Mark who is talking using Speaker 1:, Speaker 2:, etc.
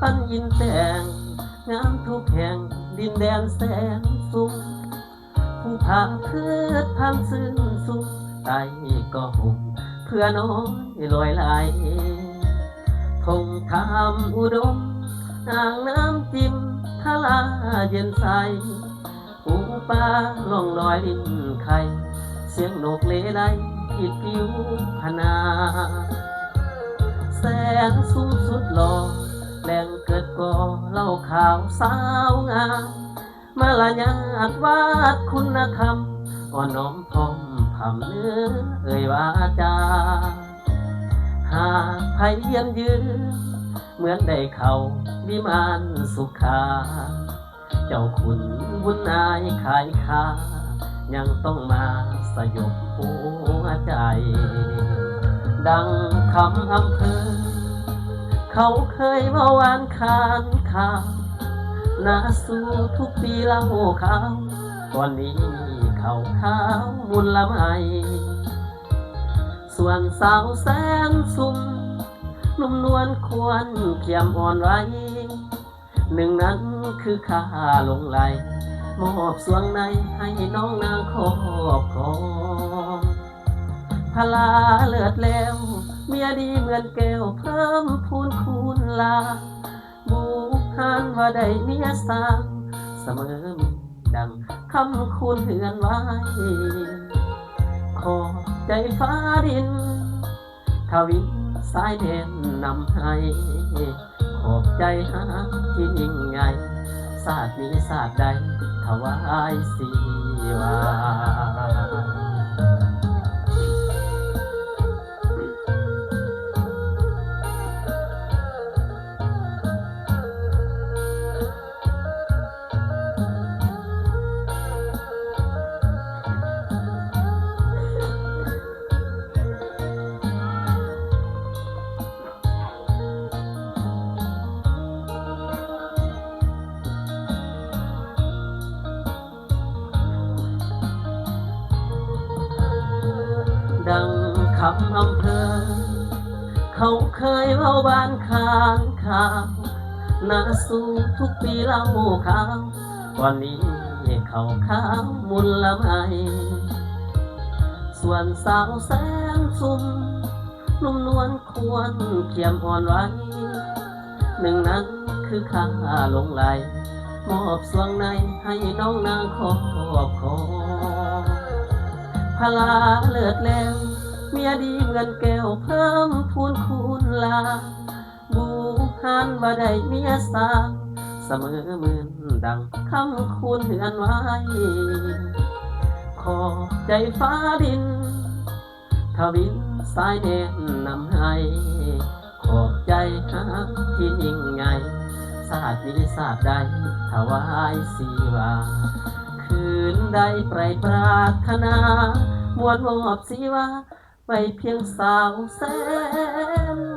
Speaker 1: ปันยินแตงงามทุกแห่งดินแดนแสนสุขผู้พาเพื่อทางซึ้งสุขไตก็หุ่มเพื่อน้อยลอยไหลทงคำอุดมอ่างน้ำจิ้มทะลาเย็นใสปูปลาล่องลอยลิ้นไข่เสียงนกเลไลผิดผิวพนา แสนสูงสุดหล่อาข่าวสาวงามมาลายาดวาดคุณธรรมอ่อนน้อมพร้อมผำเนื้อเอ่ยวาจา หากไผเยี่ยมยืนเหมือนได้เขาวิมานสุขาเจ้าคุณบุญนายขายคายังต้องมาสยบหัวใจ ดังคำอำเภอ เขาเคยมาวานคานข่าวนาสู้ทุกปีเล่าข่าวตอนนี้เขาขาวมุนละไมส่วนสาวแสนสุ่มนุ่มนวลควรเขียมอ่อนไว้หนึ่งนั้นคือข้าลงไหลมอบสวงในให้น้องนางครอบครองพลาเลือดแล้ว เมียดีเหมือนแก้วเพิ่มพูนคูณลาบูฮานว่าได้เมียสางเสมอมีดังคำคูณเหือนไว้ ขอใจฟ้าดินทวินสายเด่นนำให้ขอบใจหาที่ยิ่งใหญ่ศาสตร์นี้ศาสตร์ใดถวายสีวา ดังคำอำเภอ เขาเคยเล่าบ้านคานข่าวนาสู้ทุกปีเล่าข่าววันนี้เขาข้าวมุนละไมส่วนสาวแสนสุ่มนุ่มนวลควรเขียมอ่อนไว้ หนึ่งนั้นคือข้าหลงไหลมอบสวงในให้น้องนางขอบคอ ลาเลิศแล้ว เมียดีเหมือนแก้วเพิ่มพูนคูณลา บูฮานว่าได้เมียสาเสมอเหมือนดังคำคูณเหือนไว้ ขอใจฟ้าดินทวินสายเด่นนำให้ขอบใจหาที่ยิ่งใหญ่ศาสตร์นี้ศาสตร์ใดถวายสีวาคืนใดไพรปรารถนา มวลมอบสีวาไปเพียงสาวแสน